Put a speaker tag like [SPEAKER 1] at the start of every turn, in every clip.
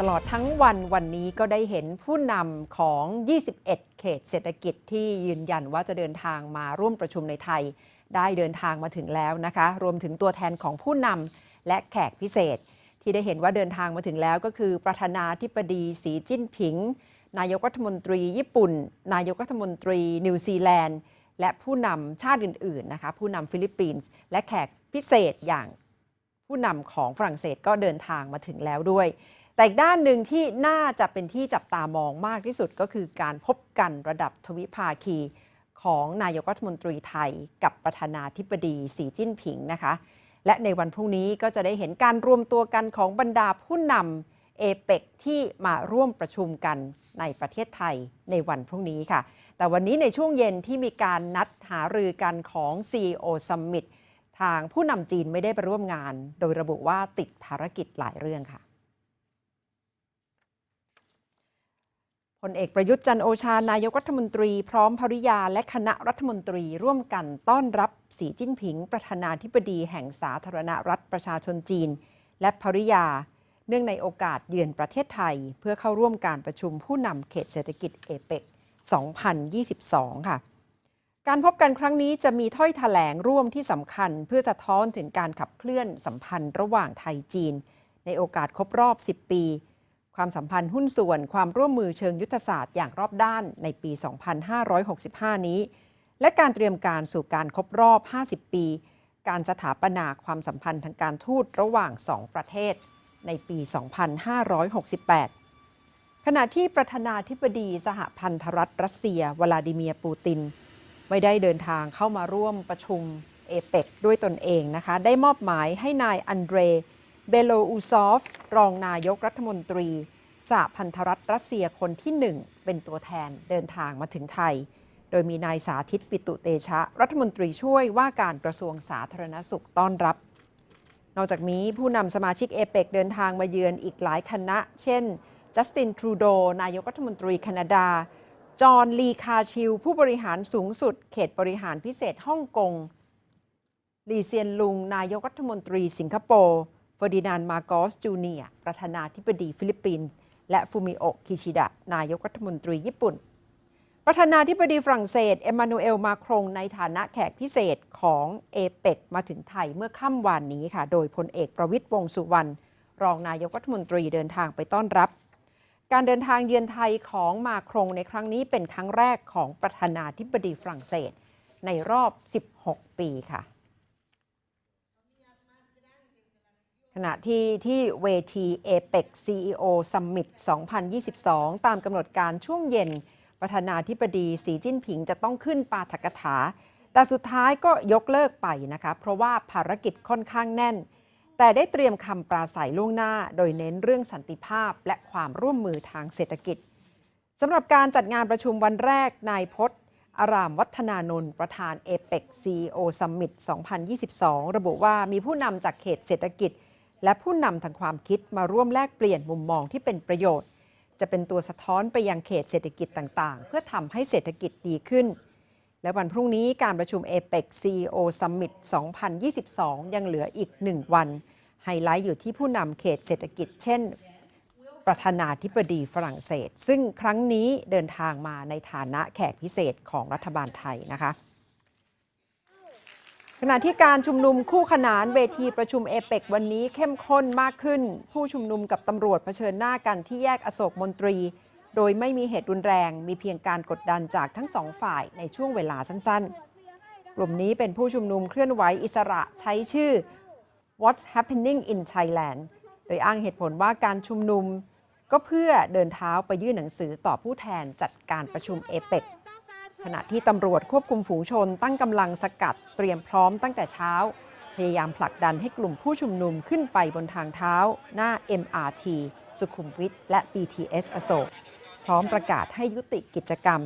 [SPEAKER 1] ตลอดทั้งวันวันนี้ก็ได้เห็นผู้นำของ 21 เขตเศรษฐกิจที่ยืนยันว่าจะเดินทางมาร่วมประชุมในไทย ได้เดินทางมาถึงแล้วนะคะ รวมถึงตัวแทนของผู้นำและแขกพิเศษ ที่ได้เห็นว่าเดินทางมาถึงแล้วก็คือประธานาธิบดีสีจิ้นผิง นายกรัฐมนตรีญี่ปุ่น นายกรัฐมนตรีนิวซีแลนด์ และผู้นำชาติอื่นๆนะคะผู้นำฟิลิปปินส์และแขกพิเศษอย่างผู้นำของฝรั่งเศสก็เดินทางมาถึงแล้วด้วย แต่อีกด้านหนึ่งที่น่าจะเป็นที่จับตามองมากที่สุดก็คือการพบกันระดับทวิภาคีของนายกรัฐมนตรีไทยกับประธานาธิบดีสีจิ้นผิงนะคะ และในวันพรุ่งนี้ก็จะได้เห็นการรวมตัวกันของบรรดาผู้นำเอเปกที่มาร่วมประชุมกันในประเทศไทยในวันพรุ่งนี้ค่ะ แต่วันนี้ในช่วงเย็นที่มีการนัดหารือกันของ CEO Summit ทางผู้นำจีนไม่ได้ไปร่วมงาน โดยระบุว่าติดภารกิจหลายเรื่องค่ะ พลเอกประยุทธ์จันโอชานายกรัฐมนตรีพร้อมภริยาและคณะรัฐมนตรีร่วมกันต้อนรับสีจิ้นผิง ประธานาธิบดีแห่งสาธารณรัฐประชาชนจีน และภริยา เนื่องในโอกาสเยือนประเทศไทย เพื่อเข้าร่วมการประชุมผู้นำเขตเศรษฐกิจเอเปก2022 ค่ะ การพบกันครั้งนี้จะมีถ้อยถแถลงร่วมที่สำคัญ เพื่อสะท้อนถึงการขับเคลื่อนสัมพันธ์ระหว่างไทยจีน ในโอกาสครบรอบ 10 ปี ความสัมพันธ์หุ้นส่วนความร่วมมือเชิงยุทธศาสตร์อย่างรอบด้านในปี 2565 นี้ และการเตรียมการสู่การครบรอบ 50 ปี การสถาปนาความสัมพันธ์ทางการทูตระหว่าง 2 ประเทศ ในปี 2568 ขณะที่ประธานาธิบดีสหพันธรัฐรัสเซีย วลาดิเมียร์ปูติน ไม่ได้เดินทางเข้ามาร่วมประชุมเอเปกด้วยตนเองนะคะ ได้มอบหมายให้นายอันเดร เบโลอูซอฟ รองนายกรัฐมนตรีสหพันธรัฐรัสเซียคนที่หนึ่งเป็นตัวแทนเดินทางมาถึงไทย โดยมีนายสาธิตปิตุเตชะ รัฐมนตรีช่วยว่าการกระทรวงสาธารณสุขต้อนรับ นอกจากนี้ผู้นำสมาชิกเอเปกเดินทางมาเยือนอีกหลายคณะ เช่น จัสตินทรูโด นายกรัฐมนตรีแคนาดา จอห์นลีคาชิล ผู้บริหารสูงสุด เขตบริหารพิเศษฮ่องกงลีเซียนลุง นายกรัฐมนตรีสิงคโปร์ เฟอร์ดินานด์มาโกสจูเนียร์ประธานาธิบดีฟิลิปปินส์และฟูมิโอะคิชิดะ นายกรัฐมนตรีญี่ปุ่น ประธานาธิบดีฝรั่งเศส เอมมานูเอลมาครงในฐานะแขกพิเศษของเอเปกมาถึงไทยเมื่อค่ำวานนี้ค่ะ โดยพลเอกประวิตยวงสุวรรณรองนายกรัฐมนตรีเดินทางไปต้อนรับ การเดินทางเยือนไทยของมาครงในครั้งนี้เป็นครั้งแรกของประธานาธิบดีฝรั่งเศส ในรอบ 16 ปีค่ะ ขณะที่ที่เวที APEC CEO Summit 2022 ตามกำหนดการช่วงเย็น ประธานาธิบดีสีจิ้นผิงจะต้องขึ้นปาฐกถา แต่สุดท้ายก็ยกเลิกไปนะคะ เพราะว่าภารกิจค่อนข้างแน่น แต่ได้เตรียมคำปราศัยล่วงหน้า โดยเน้นเรื่องสันติภาพและความร่วมมือทางเศรษฐกิจสำหรับการจัดงานประชุมวันแรกนายพจน์อารามวัฒนานนท์ประธาน APEC CEO Summit 2022 ระบุว่ามีผู้นำจากเขตเศรษฐกิจ และผู้นำทางความคิดมาร่วมแลกเปลี่ยนมุมมองที่เป็นประโยชน์ จะเป็นตัวสะท้อนไปยังเขตเศรษฐกิจต่างๆ เพื่อทำให้เศรษฐกิจดีขึ้น และวันพรุ่งนี้การประชุม APEC CEO Summit 2022 ยังเหลืออีกหนึ่งวัน ไฮไลท์อยู่ที่ผู้นำเขตเศรษฐกิจ เช่น ประธานาธิบดีฝรั่งเศส ซึ่งครั้งนี้เดินทางมาในฐานะแขกพิเศษของรัฐบาลไทยนะคะ ขณะที่การชุมนุมคู่ขนานเวทีประชุมเอเปกวันนี้เข้มข้นมากขึ้น ผู้ชุมนุมกับตำรวจเผชิญหน้ากันที่แยกอโศกมนตรี โดยไม่มีเหตุรุนแรง มีเพียงการกดดันจากทั้งสองฝ่ายในช่วงเวลาสั้นๆ กลุ่มนี้เป็นผู้ชุมนุมเคลื่อนไหวอิสระใช้ชื่อ What's Happening in Thailand โดยอ้างเหตุผลว่าการชุมนุม ก็เพื่อเดินเท้าไปยื่นหนังสือต่อผู้แทนจัดการประชุมเอเปก ขณะที่ตำรวจควบคุมฝูงชนตั้งกำลังสกัดเตรียมพร้อมตั้งแต่เช้า พยายามผลักดันให้กลุ่มผู้ชุมนุมขึ้นไปบนทางเท้า หน้า MRT สุขุมวิทและ BTS อโศกพร้อมประกาศให้ยุติกิจกรรม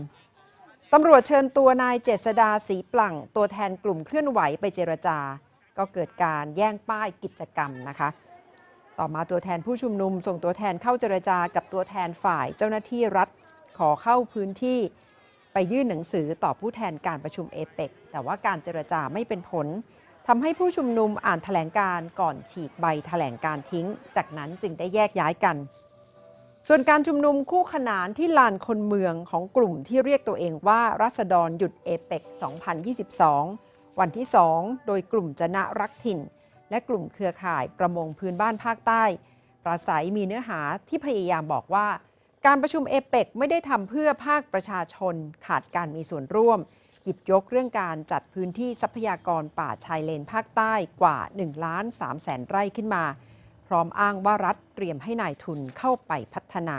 [SPEAKER 1] ตำรวจเชิญตัวนายเจษดาสีปลั่ง ตัวแทนกลุ่มเคลื่อนไหวไปเจรจา ก็เกิดการแย่งป้ายกิจกรรมนะคะ ต่อมาตัวแทนผู้ชุมนุม ส่งตัวแทนเข้าเจรจากับตัวแทนฝ่ายเจ้าหน้าที่รัฐขอเข้าพื้นที่ ไปยื่นหนังสือต่อผู้แทนการประชุมเอเปกแต่ว่าการเจรจาไม่เป็นผลทำให้ผู้ชุมนุมอ่านแถลงการก่อนฉีกใบแถลงการทิ้ง จากนั้นจึงได้แยกย้ายกัน ส่วนการชุมนุมคู่ขนานที่ลานคนเมืองของกลุ่มที่เรียกตัวเองว่ารัษฎรหยุดเอเปก2022 วันที่ 2 โดยกลุ่มจนะรักถิ่น และกลุ่มเครือข่ายประมงพื้นบ้านภาคใต้ ปราศัยมีเนื้อหาที่พยายามบอกว่า การประชุมเอเปกไม่ได้ทำเพื่อภาคประชาชนขาดการมีส่วนร่วม หยิบยกเรื่องการจัดพื้นที่ทรัพยากรป่าชายเลนภาคใต้กว่า1ล้าน3แสนไร่ขึ้นมา พร้อมอ้างว่ารัฐเตรียมให้นายทุนเข้าไปพัฒนา